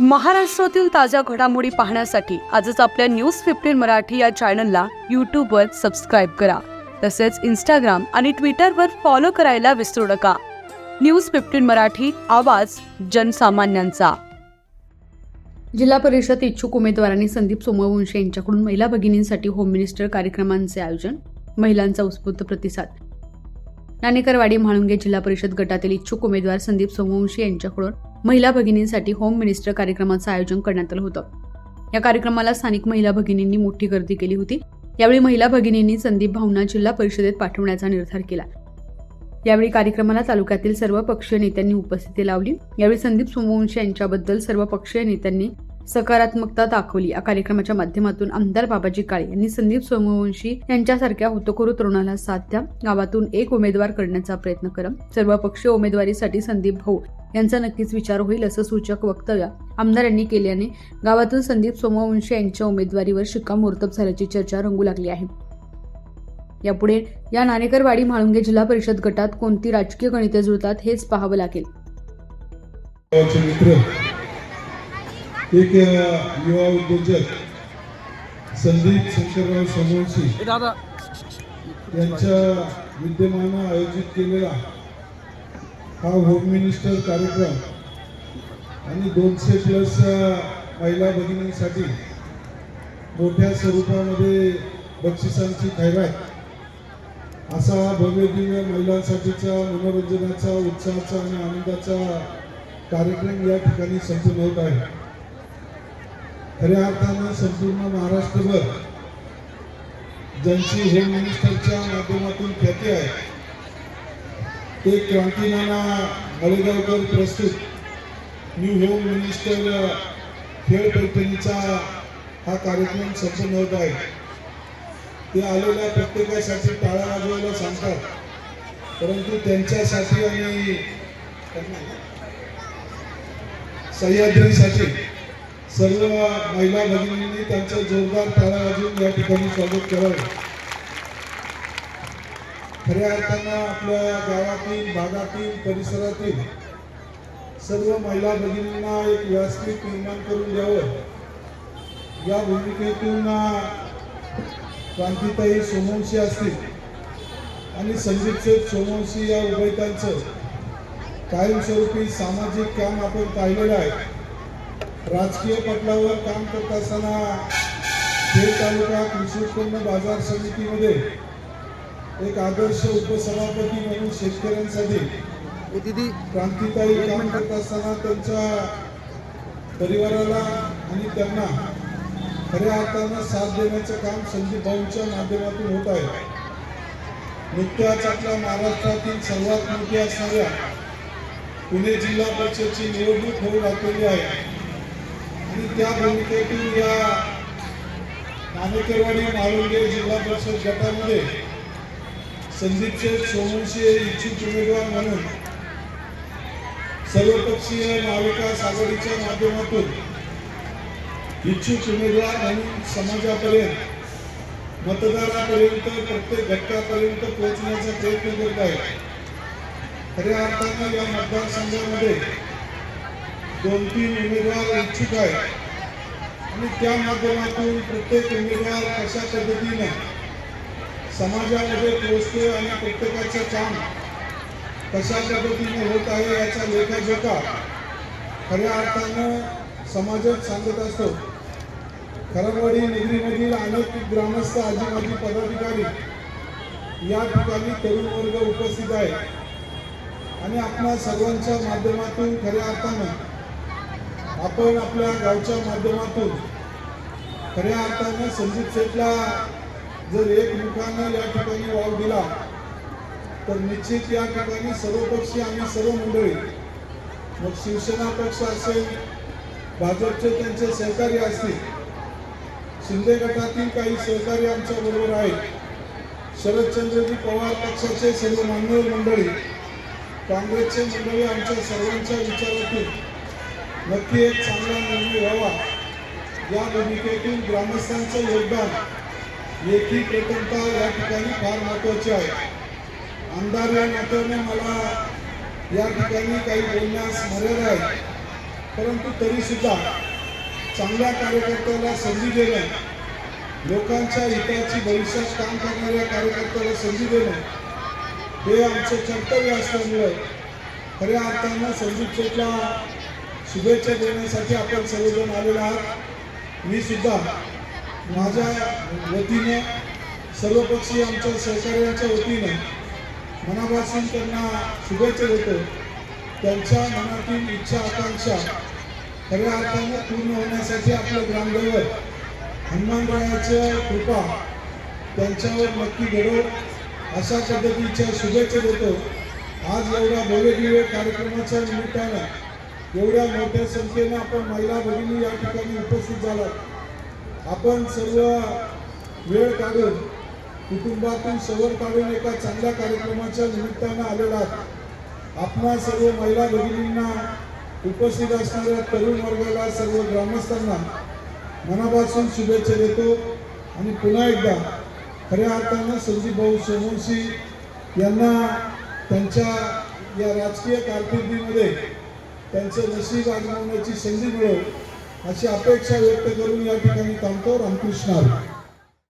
महाराष्ट्रातील ताज्या घडामोडी पाहण्यासाठी आजच आपल्या न्यूज फिफ्टीन मराठी या चॅनलला यूट्यूबवर सबस्क्राईब करा. तसेच इंस्टाग्राम आणि ट्विटरवर फॉलो करायला विसरू नका. न्यूज फिफ्टीन मराठी आवाज जनसामान्यांचा. जिल्हा परिषद इच्छुक उमेदवारांनी संदीप सोमवंशी यांच्याकडून महिला भगिनींसाठी होम मिनिस्टर कार्यक्रमांचे आयोजन महिलांचा उत्स्फूर्त प्रतिसाद. नाणेकरवाडी म्हाळुंगे जिल्हा परिषद गटातील इच्छुक उमेदवार संदीप सोमवंशी यांच्याकडून महिला भगिनींसाठी होम मिनिस्टर कार्यक्रमाचं आयोजन करण्यात आलं होतं. या कार्यक्रमाला स्थानिक महिला भगिनींनी मोठी गर्दी केली होती. यावेळी महिला भगिनींनी संदीप भावना जिल्हा परिषदेत पाठवण्याचा निर्धार केला. यावेळी कार्यक्रमाला तालुक्यातील सर्व पक्षीय नेत्यांनी उपस्थिती लावली. यावेळी संदीप सोमवंशी यांच्याबद्दल सर्व पक्षीय नेत्यांनी सकारात्मकता दाखवली. या कार्यक्रमाच्या माध्यमातून आमदार बाबाजी काळे यांनी संदीप सोमवंशी यांच्यासारख्या होतकरू तरुणाला साथ द्या. गावातून एक उमेदवार करण्याचा प्रयत्न करा सर्व पक्षीय उमेदवारीसाठी संदीप भाऊ यांचा नक्कीच विचार होईल असं सूचक वक्तव्य आमदारांनी केल्याने गावातून संदीप सोमवंशी यांच्या उमेदवारीवर शिक्कामोर्तब झाल्याची चर्चा रंगू लागली आहे. यापुढे या नाणेकरवाडी म्हाळुंगे जिल्हा परिषद गटात कोणती राजकीय गणिते जुळतात हेच पाहावं लागेल. एक युवा उद्योजक संदीप शंकरराव सोमवंशी दादा. यांच्या विद्यमानं आयोजित केलेला हा होम मिनिस्टर कार्यक्रम आणि दोनशे प्लस महिला भगिनींसाठी मोठ्या स्वरूपामध्ये बक्षिसांची खैरात असा भव्य दिव्य महिलांसाठीचा मनोरंजनाचा उत्साहाचा आणि आनंदाचा कार्यक्रम या ठिकाणी संपन्न होत आहे. खऱ्या अर्थानं संपूर्ण महाराष्ट्रभर ज्यांची होम मिनिस्टरच्या माध्यमातून ख्याती आहे ते क्रांतीनाना मळेगावकर प्रस्तुत न्यू होम मिनिस्टर खेळ पैठणीचा हा कार्यक्रम संपन्न होत आहे. ते आलेल्या प्रत्येकासाठी टाळा वाजवायला सांगतात परंतु त्यांच्यासाठी आणि सह्याद्रीसाठी सर्व महिला भगिनींनी त्यांचं जोरदार टाळा वाजून या ठिकाणी स्वागत करावे. खऱ्या अर्थानं आपल्या गावातील भागातील परिसरातील सर्व महिला भगिनींना एक व्यासपीठ निर्माण करून द्यावं. या भूमिकेतून क्रांतीताई सोमवंशी असतील आणि संदीप शेठ सोमवंशी या उभयतांचं कायमस्वरूपी सामाजिक काम आपण पाहिलेलं आहे. राजकीय पटलावर काम करत असताना खेड तालुका कृषी उत्पन्न बाजार समितीमध्ये एक आदर्श उपसभापती म्हणून शेतकऱ्यांसाठी क्रांतीताई काम करत असताना त्यांच्या परिवाराला आणि त्यांना खऱ्या अर्थानं साथ देण्याचं काम संदीप भाऊंच्या माध्यमातून होत आहे. नुकत्याच आपल्या महाराष्ट्रातील सर्वात मोठी असणाऱ्या पुणे जिल्हा परिषदची निवडणूक होऊ लागलेली आहे. आणि त्या भूमिकेतून या नाणेकरवाडी माळुंगे जिल्हा परिषद गटामध्ये संदीप शेठ सोमवंशी हे इच्छुक उमेदवार म्हणून सर्वपक्षीय महाविकास आघाडीच्या माध्यमातून इच्छुक उमेदवार म्हणून समाजापर्यंत मतदारापर्यंत प्रत्येक घटकापर्यंत पोहोचण्याचा प्रयत्न करत आहे खऱ्या अर्थानं या मतदारसंघामध्ये दोन तीन उमेदवार इच्छुक आहेत. आणि त्या माध्यमातून प्रत्येक उमेदवार कशा पद्धतीनं समाजामध्ये पोहोचतोय आणि प्रत्येकाचं काम कशा पद्धतीने होत आहे याचा लेखाजोखा खऱ्या अर्थानं समाजात सांगत असतो. खरडवाडी नगरीमधील अनेक ग्रामस्थ आजी माजी पदाधिकारी या ठिकाणी तरुण वर्ग उपस्थित आहे आणि आपल्या सर्वांच्या माध्यमातून खऱ्या अर्थानं आपण आपल्या गावच्या माध्यमातून खऱ्या अर्थानं संजीत सेठला जर एक मुखानं या ठिकाणी वाव दिला तर निश्चित या ठिकाणी सर्वपक्षी आणि सर्व मंडळी मग शिवसेना पक्ष असेल भाजपचे त्यांचे सहकारी असतील शिंदे गटातील काही सहकारी आमच्या बरोबर आहेत. शरदचंद्रजी पवार पक्षाचे सर्व मान्यवर मंडळी काँग्रेसचे मंडळी आमच्या सर्वांच्या विचारातून नक्की एक चांगला निर्णय व्हावा या भूमिकेतून ग्रामस्थांचं योगदान लेखी प्रथमता या ठिकाणी फार महत्त्वाचे आहे. आमदार या नात्याने मला या ठिकाणी काही बोलण्यास मर्यादा आहे. परंतु तरीसुद्धा चांगल्या कार्यकर्त्याला संधी देणं लोकांच्या हिताची भविष्यात काम करणाऱ्या कार्यकर्त्याला संधी देणं हे आमचं कर्तव्य असल्यामुळे खऱ्या अर्थानं संदीप शेठला शुभेच्छा देण्यासाठी आपण सर्वजण आलेलो आहात. मी सुद्धा माझ्या वतीनं सर्वपक्षीय आमच्या सहकार्याच्या वतीनं मनापासून त्यांना शुभेच्छा देतो. त्यांच्या मनातील इच्छा आकांक्षा खऱ्या अर्थानं पूर्ण होण्यासाठी आपलं ग्रामदैवत हनुमानरायाच्या कृपा त्यांच्यावर नक्की घडो. अशा पद्धतीच्या शुभेच्छा देतो. आज एवढा भव्य दिव्य कार्यक्रमाच्या निमित्तानं एवढ्या मोठ्या संख्येनं आपण महिला भगिनी या ठिकाणी उपस्थित झालात. आपण सर्व वेळ काढून कुटुंबातून सवर काढून एका चांगल्या कार्यक्रमाच्या निमित्तानं आलेला आहात. आपणा सर्व महिला भगिनींना उपस्थित असणाऱ्या तरुण वर्गाला सर्व ग्रामस्थांना मनापासून शुभेच्छा देतो. आणि पुन्हा एकदा खऱ्या अर्थानं संजीव भाऊ सोमवंशी यांना त्यांच्या या राजकीय कारकिर्दीमध्ये त्यांचं नशीब आजमावण्याची संधी मिळो अशी अपेक्षा व्यक्त करून या ठिकाणी थांबतो रामकृष्ण